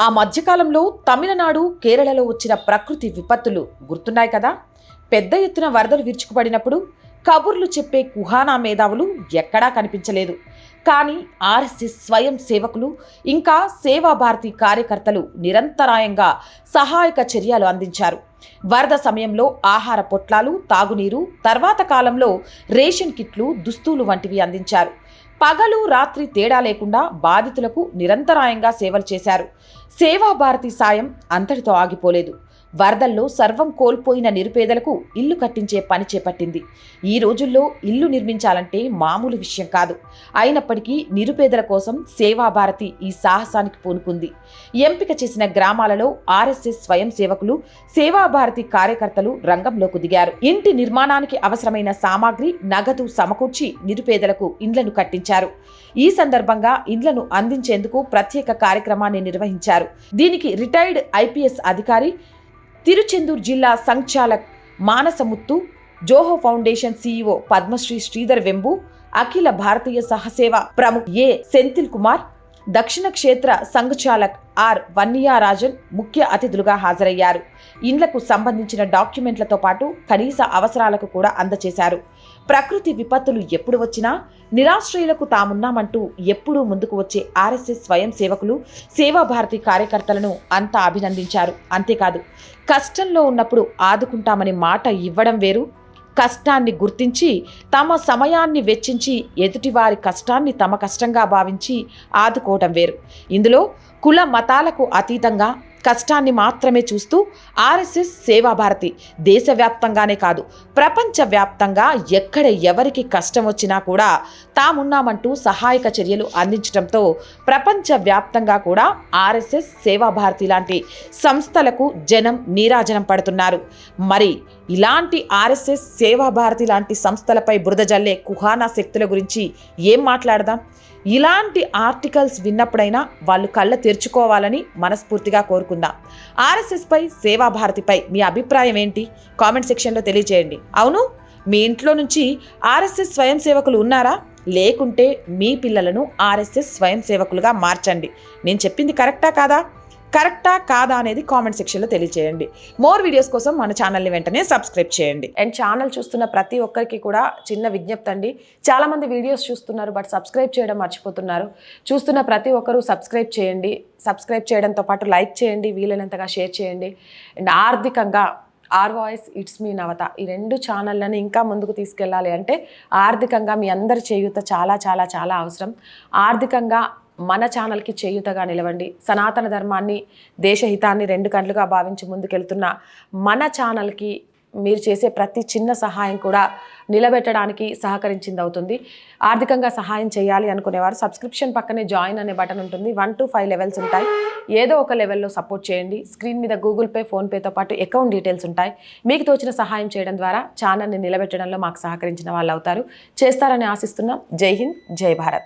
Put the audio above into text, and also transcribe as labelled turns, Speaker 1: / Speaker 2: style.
Speaker 1: ఆ మధ్యకాలంలో తమిళనాడు కేరళలో వచ్చిన ప్రకృతి విపత్తులు గుర్తున్నాయి కదా? పెద్ద ఎత్తున వరదలు విరుచుకుపడినప్పుడు కబుర్లు చెప్పే కుహానా మేధావులు ఎక్కడా కనిపించలేదు. కానీ ఆర్ఎస్ఎస్ స్వయం సేవకులు ఇంకా సేవాభారతి కార్యకర్తలు నిరంతరాయంగా సహాయక చర్యలు అందించారు. వరద సమయంలో ఆహార పొట్లాలు తాగునీరు తర్వాత కాలంలో రేషన్ కిట్లు దుస్తులు వంటివి అందించారు. పగలు రాత్రి తేడా లేకుండా బాధితులకు నిరంతరాయంగా సేవలు చేశారు. సేవాభారతి సాయం అంతటితో ఆగిపోలేదు. వరదల్లో సర్వం కోల్పోయిన నిరుపేదలకు ఇల్లు కట్టించే పని చేపట్టింది. ఈ రోజుల్లో ఇల్లు నిర్మించాలంటే మామూలు విషయం కాదు. అయినప్పటికీ నిరుపేదల కోసం సేవాభారతి ఈ సాహసానికి పూనుకుంది. ఎంపిక చేసిన గ్రామాలలో ఆర్ఎస్ఎస్ స్వయం సేవకులు సేవాభారతి కార్యకర్తలు రంగంలోకి దిగారు. ఇంటి నిర్మాణానికి అవసరమైన సామాగ్రి నగదు సమకూర్చి నిరుపేదలకు ఇండ్లను కట్టించారు. ఈ సందర్భంగా ఇండ్లను అందించేందుకు ప్రత్యేక కార్యక్రమాన్ని నిర్వహించారు. దీనికి రిటైర్డ్ ఐపీఎస్ అధికారి తిరుచెందూర్ జిల్లా సంచాలక్ మానసముత్తు జోహో ఫౌండేషన్ సీఈఓ పద్మశ్రీ శ్రీధర్ వెంబు అఖిల భారతీయ సహసేవ ప్రముఖ్ ఏ. సెంతిల్ కుమార్ దక్షిణ క్షేత్ర సంఘచాలక్ ఆర్ వన్నియారాజన్ ముఖ్య అతిథులుగా హాజరయ్యారు. ఇండ్లకు సంబంధించిన డాక్యుమెంట్లతో పాటు కనీస అవసరాలకు కూడా అందచేశారు. ప్రకృతి విపత్తులు ఎప్పుడు వచ్చినా నిరాశ్రయులకు తామున్నామంటూ ఎప్పుడూ ముందుకు వచ్చే ఆర్ఎస్ఎస్ స్వయం సేవకులు సేవాభారతి కార్యకర్తలను అంతా అభినందించారు. అంతేకాదు కష్టంలో ఉన్నప్పుడు ఆదుకుంటామని మాట ఇవ్వడం వేరు కష్టాన్ని గుర్తించి తమ సమయాన్ని వెచ్చించి ఎదుటివారి కష్టాన్ని తమ కష్టంగా భావించి ఆదుకోవడం వేరు. ఇందులో కుల మతాలకు అతీతంగా కష్టాన్ని మాత్రమే చూస్తూ ఆర్ఎస్ఎస్ సేవాభారతి దేశవ్యాప్తంగానే కాదు ప్రపంచవ్యాప్తంగా ఎక్కడ ఎవరికి కష్టం వచ్చినా కూడా తామున్నామంటూ సహాయక చర్యలు అందించడంతో ప్రపంచవ్యాప్తంగా కూడా ఆర్ఎస్ఎస్ సేవాభారతి లాంటి సంస్థలకు జనం నీరాజనం పడుతున్నారు. మరి ఇలాంటి ఆర్ఎస్ఎస్ సేవాభారతి లాంటి సంస్థలపై బురద జల్లే కుహానా శక్తుల గురించి ఏం మాట్లాడదాం? ఇలాంటి ఆర్టికల్స్ విన్నప్పుడైనా వాళ్ళు కళ్ళ తెరుచుకోవాలని మనస్ఫూర్తిగా కోరుకుందాం. ఆర్ఎస్ఎస్పై సేవాభారతిపై మీ అభిప్రాయం ఏంటి? కామెంట్ సెక్షన్లో తెలియజేయండి. అవును మీ ఇంట్లో నుంచి ఆర్ఎస్ఎస్ స్వయం సేవకులు ఉన్నారా? లేకుంటే మీ పిల్లలను ఆర్ఎస్ఎస్ స్వయం సేవకులుగా మార్చండి. నేను చెప్పింది కరెక్టా కాదా? కరెక్టా కాదా అనేది కామెంట్ సెక్షన్లో తెలియజేయండి మోర్ వీడియోస్ కోసం మన ఛానల్ని వెంటనే సబ్స్క్రైబ్ చేయండి. అండ్ ఛానల్ చూస్తున్న ప్రతి ఒక్కరికి కూడా చిన్న విజ్ఞప్తి అండి. చాలామంది వీడియోస్ చూస్తున్నారు బట్ సబ్స్క్రైబ్ చేయడం మర్చిపోతున్నారు. చూస్తున్న ప్రతి ఒక్కరూ సబ్స్క్రైబ్ చేయండి. సబ్స్క్రైబ్ చేయడంతో పాటు లైక్ చేయండి వీలైనంతగా షేర్ చేయండి. అండ్ ఆర్థికంగా R voice it's me Navata ఈ రెండు ఛానళ్ళని ఇంకా ముందుకు తీసుకెళ్ళాలి అంటే ఆర్థికంగా మీ అందరి చేయూత చాలా చాలా చాలా అవసరం. ఆర్థికంగా మన ఛానల్కి చేయూతగా నిలవండి. సనాతన ధర్మాన్ని దేశహితాన్ని రెండు కండ్లుగా భావించి ముందుకెళ్తున్న మన ఛానల్కి మీరు చేసే ప్రతి చిన్న సహాయం కూడా నిలబెట్టడానికి సహకరించింది అవుతుంది. ఆర్థికంగా సహాయం చేయాలి అనుకునేవారు సబ్స్క్రిప్షన్ పక్కనే జాయిన్ అనే బటన్ ఉంటుంది. వన్ టు ఫైవ్ లెవెల్స్ ఉంటాయి. ఏదో ఒక లెవెల్లో సపోర్ట్ చేయండి. స్క్రీన్ మీద గూగుల్ పే ఫోన్పేతో పాటు అకౌంట్ డీటెయిల్స్ ఉంటాయి. మీకు తోచిన సహాయం చేయడం ద్వారా ఛానల్ని నిలబెట్టడంలో మాకు సహకరించిన వాళ్ళు అవుతారు చేస్తారని ఆశిస్తున్నాం. జై హింద్ జై భారత్.